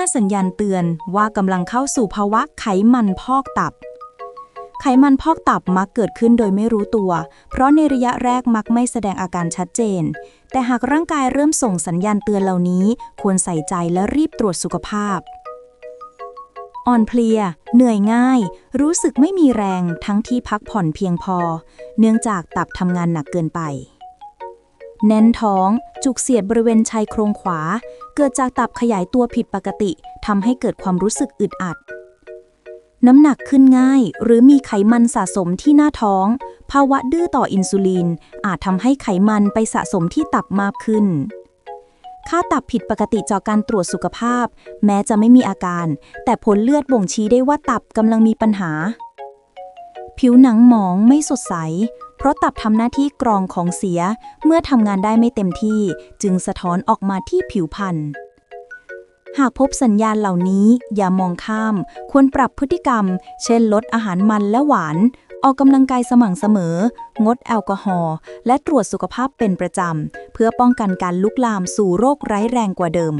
5 สัญญาณเตือนว่ากำลังเข้าสู่ภาวะไขมันพอกตับ ไขมันพอกตับมักเกิดขึ้นโดยไม่รู้ตัว เพราะในระยะแรกมักไม่แสดงอาการชัดเจน แต่หากร่างกายเริ่มส่งสัญญาณเตือนเหล่านี้ ควรใส่ใจและรีบตรวจสุขภาพ อ่อนเพลีย เหนื่อยง่าย รู้สึกไม่มีแรงทั้งที่พักผ่อนเพียงพอ เนื่องจากตับทำงานหนักเกินไปแน่นท้อง จุกเสียดบริเวณชายโครงขวา เกิดจากตับขยายตัวผิดปกติทำให้เกิดความรู้สึกอึดอัด น้ำหนักขึ้นง่าย หรือมีไขมันสะสมที่หน้าท้อง ภาวะดื้อต่ออินซูลิน อาจทำให้ไขมันไปสะสมที่ตับมากขึ้น ค่าตับผิดปกติจากการตรวจสุขภาพ แม้จะไม่มีอาการ แต่ผลเลือดบ่งชี้ได้ว่าตับกำลังมีปัญหา ผิวหนังหมองไม่สดใส เพราะตับทำหน้าที่กรองของเสียเมื่อทำงานได้ไม่เต็มที่จึงสะท้อนออกมาที่ผิวพรรณหากพบสัญญาณเหล่านี้อย่ามองข้าม ควรปรับพฤติกรรม เช่นลดอาหารมันและหวาน ออกกำลังกายสม่ำเสมอ งดแอลกอฮอล์และตรวจสุขภาพเป็นประจำ เพื่อป้องกันการลุกลามสู่โรคร้ายแรงกว่าเดิม